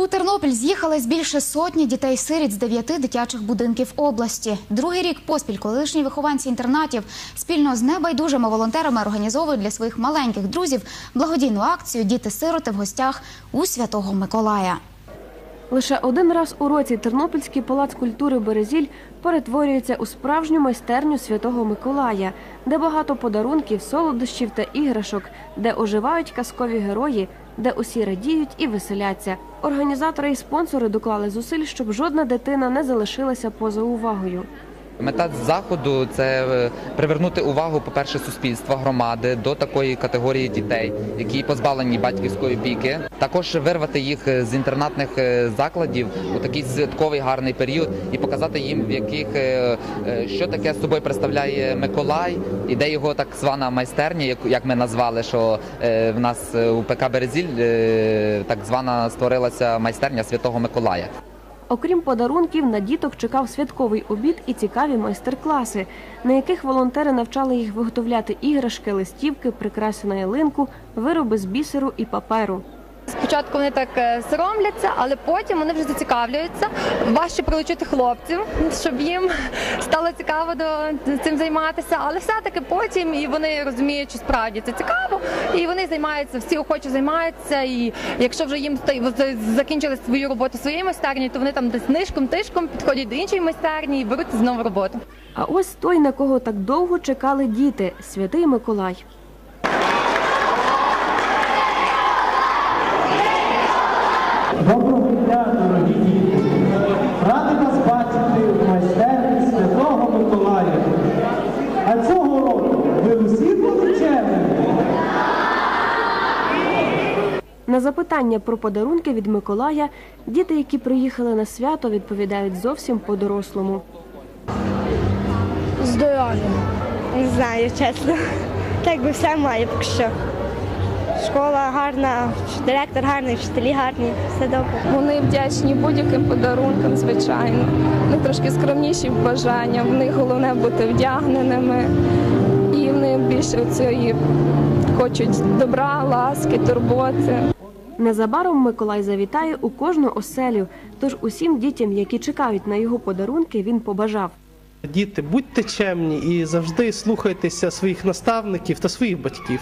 У Тернопіль з'їхались більше сотні дітей-сиріт з дев'яти дитячих будинків області. Другий рік поспіль колишні вихованці інтернатів спільно з небайдужими волонтерами організовують для своїх маленьких друзів благодійну акцію Діти-сироти в гостях у Святого Миколая. Лише один раз у році Тернопільський палац культури Березіль перетворюється у справжню майстерню Святого Миколая, де багато подарунків, солодощів та іграшок, де оживають казкові герої, де усі радіють і веселяться. Організатори і спонсори доклали зусиль, щоб жодна дитина не залишилася поза увагою. Мета заходу це е, привернути увагу, по-перше, суспільства, громади до такої категорії дітей, які позбавлені батьківської опіки. Також вирвати їх е, з інтернатних е, закладів у такий святковий гарний період і показати їм, в яких що таке з собою представляє Миколай, і де його так звана майстерня, як- ми назвали, що в нас у ПК Березіль так звана створилася майстерня Святого Миколая. Окрім подарунків, на діток чекав святковий обід і цікаві майстер-класи, на яких волонтери навчали їх виготовляти іграшки, листівки, прикраси на ялинку, вироби з бісеру і паперу. Спочатку вони так е, соромляться, але потім вони вже зацікавлюються. Важче прилучити хлопців, щоб їм стало цікаво до цим займатися. Але все-таки потім і вони розуміють, що справді це цікаво, і вони займаються, всі охоче займаються. І якщо вже їм закінчили свою роботу в своїй майстерні, то вони там десь нишком тишком підходять до іншої майстерні і беруть знову роботу. А ось той, на кого так довго чекали діти святий Миколай. Доброго дня, дорогі діти! Радий вас бачити в майстерні Святого Миколая. А цього року ви усі були чемними? На запитання про подарунки від Миколая діти, які приїхали на свято, відповідають зовсім по-дорослому. Здоров'я. Не знаю, чесно. Так би все має поки що. Школа гарна, директор гарний, вчителі гарні, все добре. Вони вдячні будь-яким подарункам, звичайно. Вони трошки скромніші в бажаннях. В них головне бути вдягненими. І вони більше цієї хочуть добра, ласки, турботи. Незабаром Миколай завітає у кожну оселю. Тож усім дітям, які чекають на його подарунки, він побажав. Діти, будьте чемні і завжди слухайтеся своїх наставників та своїх батьків.